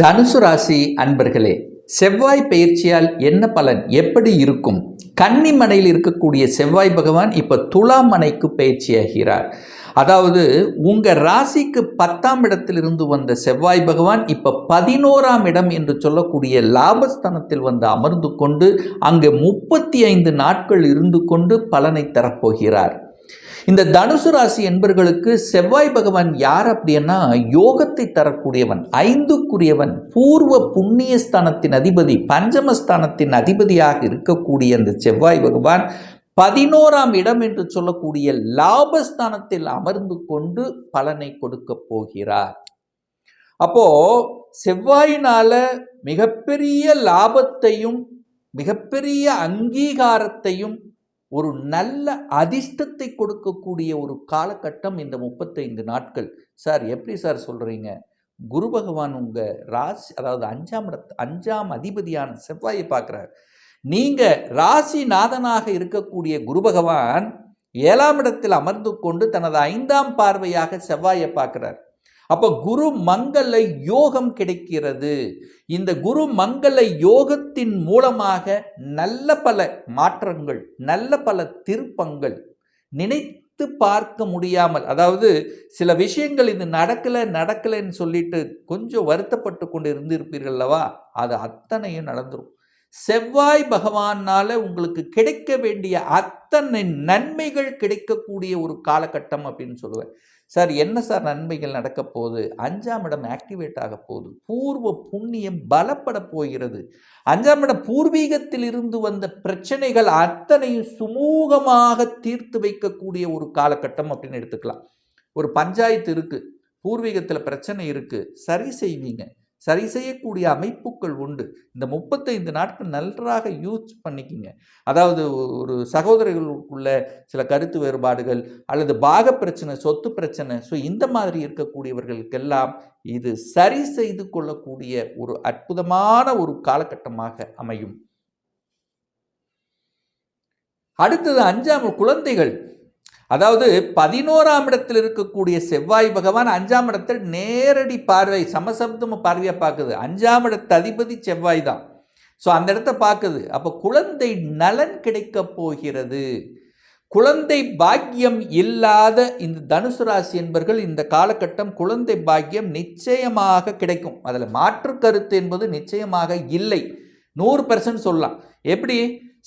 தனுசு ராசி அன்பர்களே செவ்வாய் பயிற்சியால் என்ன பலன்? எப்படி இருக்கும்? கன்னிமனையில் இருக்கக்கூடிய செவ்வாய் பகவான் இப்போ துலாம் மனைக்கு பயிற்சியாகிறார். அதாவது உங்கள் ராசிக்கு பத்தாம் இடத்திலிருந்து வந்த செவ்வாய் பகவான் இப்போ பதினோராம் இடம் என்று சொல்லக்கூடிய லாபஸ்தானத்தில் வந்து அமர்ந்து கொண்டு அங்கு முப்பத்தி ஐந்து நாட்கள் இருந்து கொண்டு பலனை தரப்போகிறார். இந்த தனுசு ராசி என்பர்களுக்கு செவ்வாய் பகவான் யார் அப்படின்னா யோகத்தை தரக்கூடியவன் ஐந்துக்குரியவன் பூர்வ புண்ணிய ஸ்தானத்தின் அதிபதி பஞ்சமஸ்தானத்தின் அதிபதியாக இருக்கக்கூடிய அந்த செவ்வாய் பகவான் பதினோராம் இடம் என்று சொல்லக்கூடிய லாபஸ்தானத்தில் அமர்ந்து கொண்டு பலனை கொடுக்க போகிறார். அப்போ செவ்வாயினால மிகப்பெரிய லாபத்தையும் மிகப்பெரிய அங்கீகாரத்தையும் ஒரு நல்ல அதிர்ஷ்டத்தை கொடுக்கக்கூடிய ஒரு காலகட்டம் இந்த முப்பத்தைந்து நாட்கள். சார் எப்படி சார் சொல்கிறீங்க குரு பகவான் உங்கள் ராசி அதாவது அஞ்சாம் இடத்து அஞ்சாம் அதிபதியான செவ்வாயை பார்க்குறார். நீங்கள் ராசிநாதனாக இருக்கக்கூடிய குரு பகவான் ஏழாம் இடத்தில் அமர்ந்து கொண்டு தனது ஐந்தாம் பார்வையாக செவ்வாயை பார்க்குறார். அப்போ குரு மங்கள யோகம் கிடைக்கிறது. இந்த குரு மங்கள யோகத்தின் மூலமாக நல்ல பல மாற்றங்கள் நல்ல பல திருப்பங்கள் நினைத்து பார்க்க முடியாமல் அதாவது சில விஷயங்கள் இது நடக்கலை நடக்கலைன்னு சொல்லிட்டு கொஞ்சம் வருத்தப்பட்டு கொண்டு இருந்திருப்பீர்கள் அல்லவா? அது அத்தனையும் நடந்துடும் செவ்வாய் பகவானால் உங்களுக்கு கிடைக்க வேண்டிய அத்தனை நன்மைகள் கிடைக்கக்கூடிய ஒரு காலகட்டம் அப்படின்னு சொல்லுவேன். சார் என்ன சார் நன்மைகள் நடக்க போகுது? அஞ்சாம் இடம் ஆக்டிவேட் ஆக போகுது. பூர்வ புண்ணியம் பலப்பட போகிறது. அஞ்சாம் இடம் பூர்வீகத்தில் இருந்து வந்த பிரச்சனைகள் அத்தனையும் சுமூகமாக தீர்த்து வைக்கக்கூடிய ஒரு காலகட்டம் அப்படின்னு எடுத்துக்கலாம். ஒரு பஞ்சாயத்து இருக்குது பூர்வீகத்தில் பிரச்சனை இருக்குது சரி செய்வீங்க. சரி செய்யக்கூடிய அமைப்புகள் உண்டு. இந்த முப்பத்தைந்து நாட்கள் நன்றாக யூஸ் பண்ணிக்கிங்க. அதாவது ஒரு சகோதரர்களுக்குள்ள சில கருத்து வேறுபாடுகள் அல்லது பாக பிரச்சனை சொத்து பிரச்சனை ஸோ இந்த மாதிரி இருக்கக்கூடியவர்களுக்கெல்லாம் இது சரி செய்து கொள்ளக்கூடிய ஒரு அற்புதமான ஒரு காலகட்டமாக அமையும். அடுத்தது அஞ்சாம் குழந்தைகள். அதாவது பதினோராம் இடத்தில் இருக்கக்கூடிய செவ்வாய் பகவான் அஞ்சாம் இடத்தில் நேரடி பார்வை சமசப்தம பார்வையாக பார்க்குது. அஞ்சாம் இடத்து அதிபதி செவ்வாய் தான். ஸோ அந்த இடத்த பார்க்குது. அப்போ குழந்தை நலன் கிடைக்க போகிறது. குழந்தை பாக்கியம் இல்லாத இந்த தனுசு ராசி என்பர்கள் இந்த காலகட்டம் குழந்தை பாக்கியம் நிச்சயமாக கிடைக்கும். அதில் மாற்று கருத்து என்பது நிச்சயமாக இல்லை. நூறு பெர்சன்ட் சொல்லலாம். எப்படி?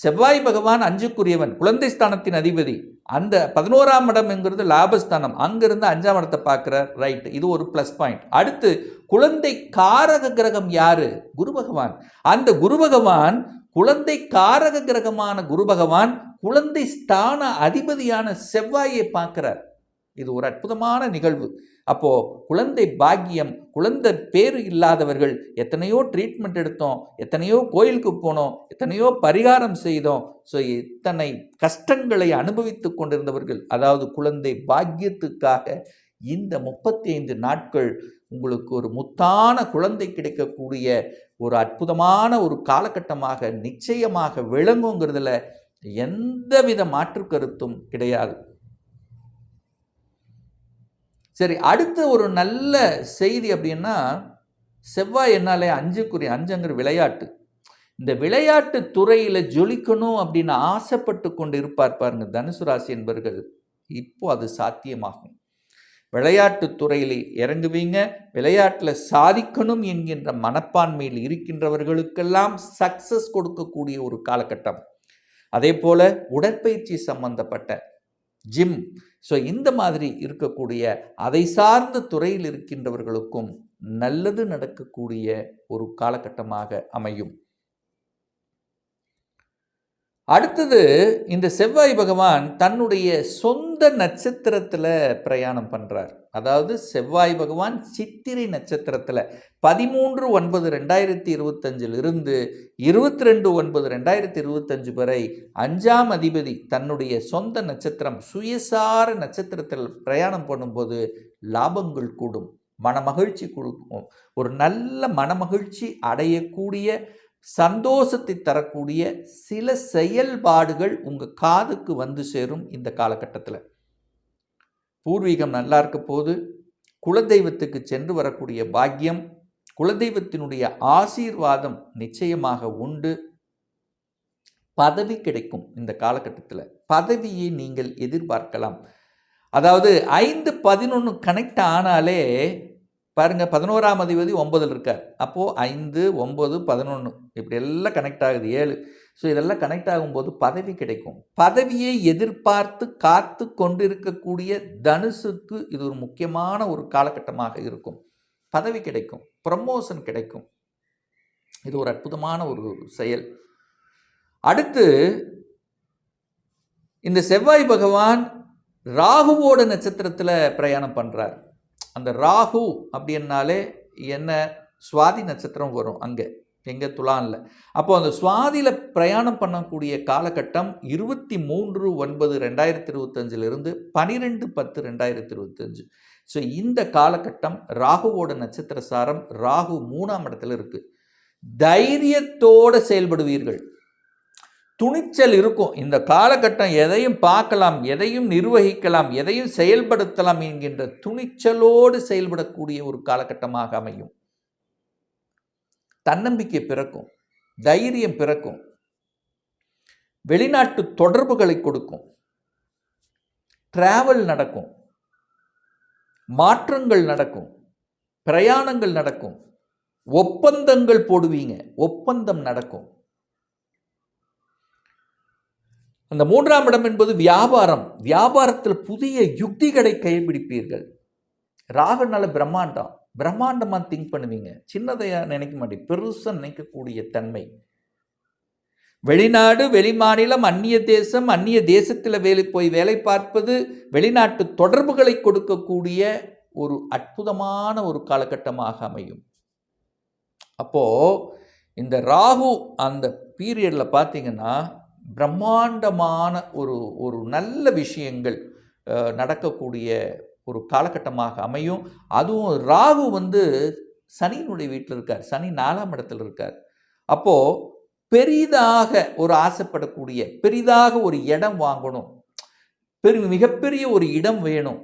செவ்வாய் பகவான் அஞ்சுக்குரியவன் குழந்தை ஸ்தானத்தின் அதிபதி. அந்த பதினோராம் இடம்ங்கிறது லாபஸ்தானம். அங்கிருந்து அஞ்சாம் இடத்தை பார்க்குறார் ரைட் இது ஒரு ப்ளஸ் பாயிண்ட் அடுத்து குழந்தை காரக கிரகம் யாரு? குரு பகவான். அந்த குரு பகவான் குழந்தை காரக கிரகமான குரு பகவான் குழந்தை ஸ்தான அதிபதியான செவ்வாயை பார்க்கிறார். இது ஒரு அற்புதமான நிகழ்வு. அப்போது குழந்தை பாக்கியம் குழந்தை பேர் இல்லாதவர்கள் எத்தனையோ ட்ரீட்மெண்ட் எடுத்தோம் எத்தனையோ கோயிலுக்கு போனோம் எத்தனையோ பரிகாரம் செய்தோம். ஸோ இத்தனை கஷ்டங்களை அனுபவித்து கொண்டிருந்தவர்கள் அதாவது குழந்தை பாக்கியத்துக்காக இந்த முப்பத்தி ஐந்து நாட்கள் உங்களுக்கு ஒரு முத்தான குழந்தை கிடைக்கக்கூடிய ஒரு அற்புதமான ஒரு காலகட்டமாக நிச்சயமாக விளங்குங்கிறதுல எந்தவித மாற்று கருத்தும் கிடையாது. சரி அடுத்த ஒரு நல்ல செய்தி அப்படின்னா செவ்வாய் என்னாலே அஞ்சுக்குரிய அஞ்சுங்கிற விளையாட்டு. இந்த விளையாட்டு துறையில் ஜொலிக்கணும் அப்படின்னு ஆசைப்பட்டு கொண்டு இருப்பார் பாருங்க தனுசு ராசி என்பர்கள். இப்போ அது சாத்தியமாகும். விளையாட்டு துறையில் இறங்குவீங்க விளையாட்டில் சாதிக்கணும் என்கின்ற மனப்பான்மையில் இருக்கின்றவர்களுக்கெல்லாம் சக்சஸ் கொடுக்கக்கூடிய ஒரு காலகட்டம். அதே போல் உடற்பயிற்சி சம்பந்தப்பட்ட ஜிம். ஸோ இந்த மாதிரி இருக்கக்கூடிய அதை சார்ந்த துறையில் இருக்கின்றவர்களுக்கும் நல்லது நடக்கக்கூடிய ஒரு காலகட்டமாக அமையும். அடுத்தது இந்த செவ்வாய் பகவான் தன்னுடைய சொந்த நட்சத்திரத்தில் பிரயாணம் பண்ணுறார் அதாவது செவ்வாய் பகவான் சித்திரை நட்சத்திரத்தில் பதிமூன்று ஒன்பது ரெண்டாயிரத்தி இருபத்தஞ்சிலிருந்து இருபத்தி ரெண்டு ஒன்பது ரெண்டாயிரத்தி இருபத்தஞ்சு வரை அஞ்சாம் அதிபதி தன்னுடைய சொந்த நட்சத்திரம் சுயசார நட்சத்திரத்தில் பிரயாணம் பண்ணும்போது லாபங்கள் கூடும் மனமகிழ்ச்சி கொடுக்கும். ஒரு நல்ல மனமகிழ்ச்சி அடையக்கூடிய சந்தோஷத்தை தரக்கூடிய சில செயல்பாடுகள் உங்கள் காதுக்கு வந்து சேரும் இந்த காலகட்டத்தில். பூர்வீகம் நல்லா இருக்க போது குலதெய்வத்துக்கு சென்று வரக்கூடிய பாக்கியம் குலதெய்வத்தினுடைய ஆசீர்வாதம் நிச்சயமாக உண்டு. பதவி கிடைக்கும் இந்த காலகட்டத்தில். பதவியை நீங்கள் எதிர்பார்க்கலாம். அதாவது ஐந்து பதினொன்று கனெக்ட் ஆனாலே பாருங்கள் பதினோராம் அதிபதி ஒன்பதில் இருக்கார். அப்போது ஐந்து ஒம்பது பதினொன்று இப்படி எல்லாம் கனெக்ட் ஆகுது ஏழு. ஸோ இதெல்லாம் கனெக்ட் ஆகும்போது பதவி கிடைக்கும். பதவியை எதிர்பார்த்து காத்து கொண்டிருக்கக்கூடிய தனுசுக்கு இது ஒரு முக்கியமான ஒரு காலகட்டமாக இருக்கும். பதவி கிடைக்கும் ப்ரமோஷன் கிடைக்கும். இது ஒரு அற்புதமான ஒரு செயல். அடுத்து இந்த செவ்வாய் பகவான் ராகுவோட நட்சத்திரத்தில் பிரயாணம் பண்ணுறார் அந்த ராகு அப்படின்னாலே என்ன? சுவாதி நட்சத்திரம் வரும் அங்கே. எங்கே? துலான்ல. அப்போ அந்த சுவாதியில் பிரயாணம் பண்ணக்கூடிய காலகட்டம் இருபத்தி மூன்று ஒன்பது ரெண்டாயிரத்தி இருபத்தஞ்சிலிருந்து பனிரெண்டு பத்து ரெண்டாயிரத்தி இருபத்தஞ்சு ஸோ இந்த காலகட்டம் ராகுவோட நட்சத்திர சாரம் ராகு மூணாம் இடத்துல இருக்குது தைரியத்தோடு செயல்படுவீர்கள். துணிச்சல் இருக்கும். இந்த காலகட்டம் எதையும் பார்க்கலாம் எதையும் நிர்வகிக்கலாம் எதையும் செயல்படுத்தலாம் என்கின்ற துணிச்சலோடு செயல்படக்கூடிய ஒரு காலகட்டமாக அமையும். தன்னம்பிக்கை பிறக்கும் தைரியம் பிறக்கும் வெளிநாட்டு தொடர்புகளை கொடுக்கும் டிராவல் நடக்கும் மாற்றங்கள் நடக்கும் பிரயாணங்கள் நடக்கும் ஒப்பந்தங்கள் போடுவீங்க ஒப்பந்தம் நடக்கும். அந்த மூன்றாம் இடம் என்பது வியாபாரம். வியாபாரத்தில் புதிய யுக்திகளை கைப்பிடிப்பீர்கள். ராகுனால பிரம்மாண்டம். பிரம்மாண்டமாக திங்க் பண்ணுவீங்க. சின்னதையாக நினைக்க மாட்டேங்க. பெருசாக நினைக்கக்கூடிய தன்மை. வெளிநாடு வெளிமாநிலம் அந்நிய தேசம் அந்நிய தேசத்தில் வேலை போய் வேலை பார்ப்பது வெளிநாட்டு தொடர்புகளை கொடுக்கக்கூடிய ஒரு அற்புதமான ஒரு காலகட்டமாக அமையும். அப்போது இந்த ராகு அந்த பீரியடில் பார்த்தீங்கன்னா பிரம்மாண்டமான ஒரு ஒரு நல்ல விஷயங்கள் நடக்கக்கூடிய ஒரு காலகட்டமாக அமையும். அதுவும் ராகு வந்து சனியினுடைய வீட்டில் இருக்கார். சனி நாலாம் இடத்துல இருக்கார். அப்போது பெரிதாக ஒரு ஆசைப்படக்கூடிய பெரிதாக ஒரு இடம் வாங்கணும். பெரு மிகப்பெரிய ஒரு இடம் வேணும்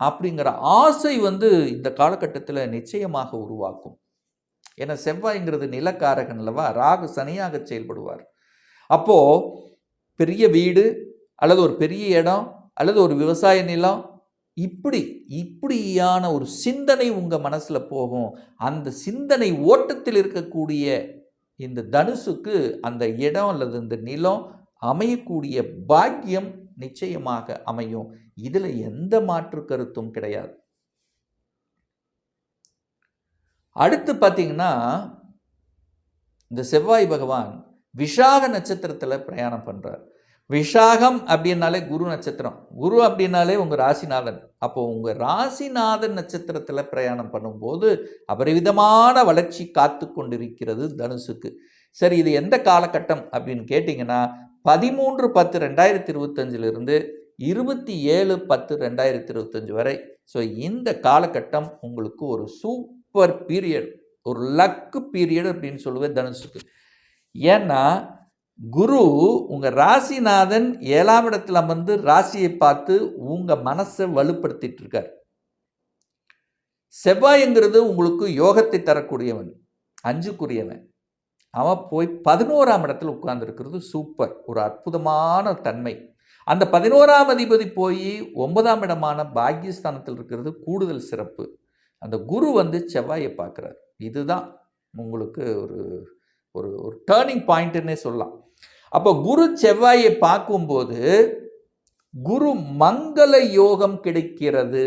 அப்படிங்கிற ஆசை வந்து இந்த காலகட்டத்தில் நிச்சயமாக உருவாக்கும். ஏன்னா செவ்வாய்ங்கிறது நிலக்காரகன் அல்லவா? ராகு சனியாக செயல்படுவார். அப்போது பெரிய வீடு அல்லது ஒரு பெரிய இடம் அல்லது ஒரு விவசாய நிலம் இப்படி இப்படியான ஒரு சிந்தனை உங்கள் மனசில் போகும். அந்த சிந்தனை ஓட்டத்தில் இருக்கக்கூடிய இந்த தனுசுக்கு அந்த இடம் அல்லது இந்த நிலம் அமையக்கூடிய பாக்கியம் நிச்சயமாக அமையும். இதில் எந்த மாற்று கருத்தும் கிடையாது. அடுத்து பார்த்தீங்கன்னா இந்த செவ்வாய் பகவான் விஷாக நட்சத்திரத்தில் பிரயாணம் பண்ணுறார் விஷாகம் அப்படின்னாலே குரு நட்சத்திரம். குரு அப்படின்னாலே உங்கள் ராசிநாதன். அப்போ உங்கள் ராசிநாதன் நட்சத்திரத்தில் பிரயாணம் பண்ணும்போது அபரிவிதமான வளர்ச்சி காத்து கொண்டிருக்கிறது தனுசுக்கு. சரி இது எந்த காலகட்டம் அப்படின்னு கேட்டிங்கன்னா பதிமூன்று பத்து ரெண்டாயிரத்தி இருபத்தஞ்சிலிருந்து இருபத்தி ஏழு பத்து ரெண்டாயிரத்தி இருபத்தஞ்சி வரை. ஸோ இந்த காலகட்டம் உங்களுக்கு ஒரு சூப்பர் பீரியட் ஒரு லக்கு பீரியட் அப்படின்னு சொல்லுவேன் தனுசுக்கு. ஏன்னா குரு உங்கள் ராசிநாதன் ஏழாம் இடத்துல அமர்ந்து ராசியை பார்த்து உங்கள் மனசை வலுப்படுத்திட்டு இருக்கார் செவ்வாய்ங்கிறது உங்களுக்கு யோகத்தை தரக்கூடியவன் அஞ்சுக்குரியவன். அவன் போய் பதினோராம் இடத்துல உட்கார்ந்துருக்கிறது சூப்பர் ஒரு அற்புதமான தன்மை. அந்த பதினோராம் அதிபதி போய் ஒன்பதாம் இடமான பாக்கியஸ்தானத்தில் இருக்கிறது கூடுதல் சிறப்பு. அந்த குரு வந்து செவ்வாயை பார்க்குறார். இதுதான் உங்களுக்கு ஒரு ஒரு ஒரு டேர்னிங் பாயிண்ட்டுன்னே சொல்லலாம். அப்போ குரு செவ்வாயை பார்க்கும்போது குரு மங்கள யோகம் கிடைக்கிறது.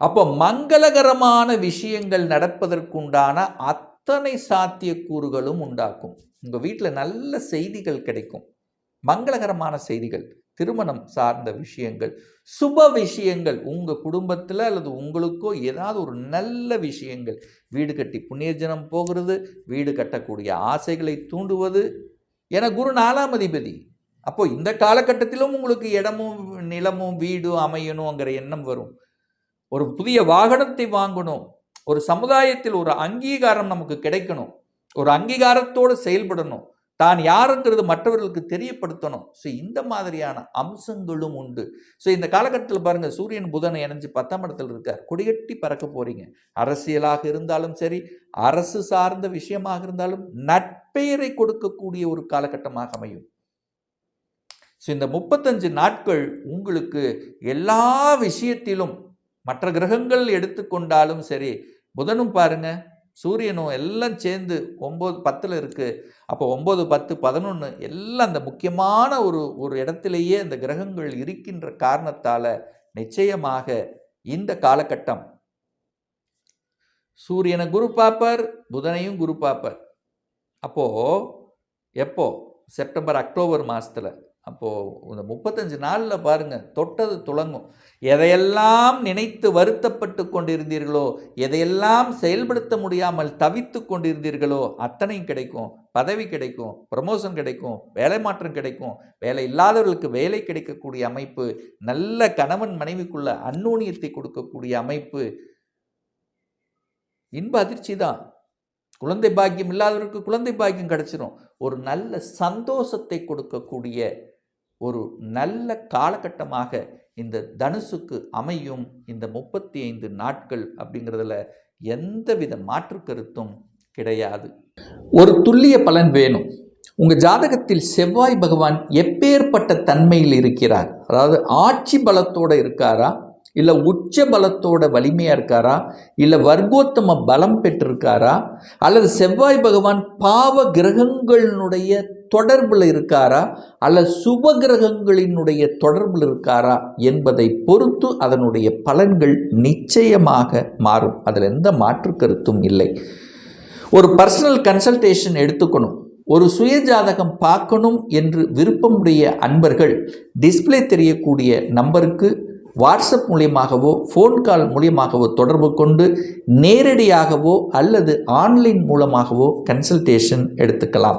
அப்போ மங்களகரமான விஷயங்கள் நடப்பதற்குண்டான அத்தனை சாத்தியக்கூறுகளும் உண்டாக்கும். உங்கள் வீட்டில் நல்ல செய்திகள் கிடைக்கும். மங்களகரமான செய்திகள். திருமணம் சார்ந்த விஷயங்கள் சுப விஷயங்கள் உங்கள் குடும்பத்தில் அல்லது உங்களுக்கோ ஏதாவது ஒரு நல்ல விஷயங்கள். வீடு கட்டி புண்ணியஜனம் போகிறது வீடு கட்டக்கூடிய ஆசைகளை தூண்டுவது. என குரு நாலாம் அதிபதி. அப்போ இந்த காலகட்டத்திலும் உங்களுக்கு இடமும் நிலமும் வீடும் அமையணுங்கிற எண்ணம் வரும். ஒரு புதிய வாகனத்தை வாங்கணும். ஒரு சமுதாயத்தில் ஒரு அங்கீகாரம் நமக்கு கிடைக்கணும். ஒரு அங்கீகாரத்தோடு செயல்படணும். தான் யாருங்கிறது மற்றவர்களுக்கு தெரியப்படுத்தணும். ஸோ இந்த மாதிரியான அம்சங்களும் உண்டு. ஸோ இந்த காலகட்டத்தில் பாருங்கள் சூரியன் புதனை இணைஞ்சு பத்தாம் இடத்துல இருக்கார். கொடிகட்டி பறக்க போகிறீங்க அரசியலாக இருந்தாலும் சரி அரசு சார்ந்த விஷயமாக இருந்தாலும் நட்பெயரை கொடுக்கக்கூடிய ஒரு காலகட்டமாக அமையும். ஸோ இந்த முப்பத்தஞ்சு நாட்கள் உங்களுக்கு எல்லா விஷயத்திலும் மற்ற கிரகங்கள் எடுத்துக்கொண்டாலும் சரி புதனும் பாருங்கள் சூரியனும் எல்லாம் சேர்ந்து ஒம்பது பத்தில் இருக்குது அப்போ ஒம்பது பத்து பதினொன்று எல்லாம் அந்த முக்கியமான ஒரு ஒரு இடத்திலேயே அந்த கிரகங்கள் இருக்கின்ற காரணத்தால் நிச்சயமாக இந்த காலகட்டம். சூரியனை குரு பார்ப்பார் புதனையும் குரு பார்ப்பார். அப்போது எப்போ? செப்டம்பர் அக்டோபர் மாதத்தில் அப்போது இந்த முப்பத்தஞ்சு நாளில் பாருங்கள் தொட்டது துளங்கும். எதையெல்லாம் நினைத்து வருத்தப்பட்டு கொண்டிருந்தீர்களோ எதையெல்லாம் செயல்படுத்த முடியாமல் தவித்து கொண்டிருந்தீர்களோ அத்தனையும் கிடைக்கும். பதவி கிடைக்கும் ப்ரமோஷன் கிடைக்கும் வேலை மாற்றம் கிடைக்கும். வேலை இல்லாதவர்களுக்கு வேலை கிடைக்கக்கூடிய அமைப்பு நல்ல கணவன் மனைவிக்குள்ள அந்நூனியத்தை கொடுக்கக்கூடிய அமைப்பு. இன்ப அதிர்ச்சி தான். குழந்தை பாக்கியம் இல்லாதவருக்கு குழந்தை பாக்கியம் கிடைச்சிரும். ஒரு நல்ல சந்தோஷத்தை கொடுக்கக்கூடிய ஒரு நல்ல காலகட்டமாக இந்த தனுசுக்கு அமையும் இந்த முப்பத்தி ஐந்து நாட்கள் அப்படிங்கிறதுல எந்தவித மாற்று கருத்தும் கிடையாது. ஒரு துல்லிய பலன் வேணும். உங்கள் ஜாதகத்தில் செவ்வாய் பகவான் எப்பேற்பட்ட தன்மையில் இருக்கிறார்? அதாவது ஆட்சி பலத்தோடு இருக்காரா? இல்லை உச்ச பலத்தோட வலிமையாக இருக்காரா? இல்லை வர்க்கோத்தம பலம் பெற்றிருக்காரா? அல்லது செவ்வாய் பகவான் பாவ கிரகங்களினுடைய தொடர்பில் இருக்காரா? அல்ல சுப கிரகங்களினுடைய தொடர்பில் இருக்காரா? என்பதை பொறுத்து அதனுடைய பலன்கள் நிச்சயமாக மாறும். அதில் எந்த மாற்று கருத்தும் இல்லை. ஒரு பர்சனல் கன்சல்டேஷன் எடுத்துக்கணும். ஒரு சுயஜாதகம் பார்க்கணும் என்று விருப்பமுடைய அன்பர்கள் டிஸ்பிளே தெரியக்கூடிய நம்பருக்கு வாட்ஸ்அப் மூலியமாகவோ ஃபோன் கால் மூலியமாகவோ தொடர்பு கொண்டு நேரடியாகவோ அல்லது ஆன்லைன் மூலமாகவோ கன்சல்டேஷன் எடுத்துக்கலாம்.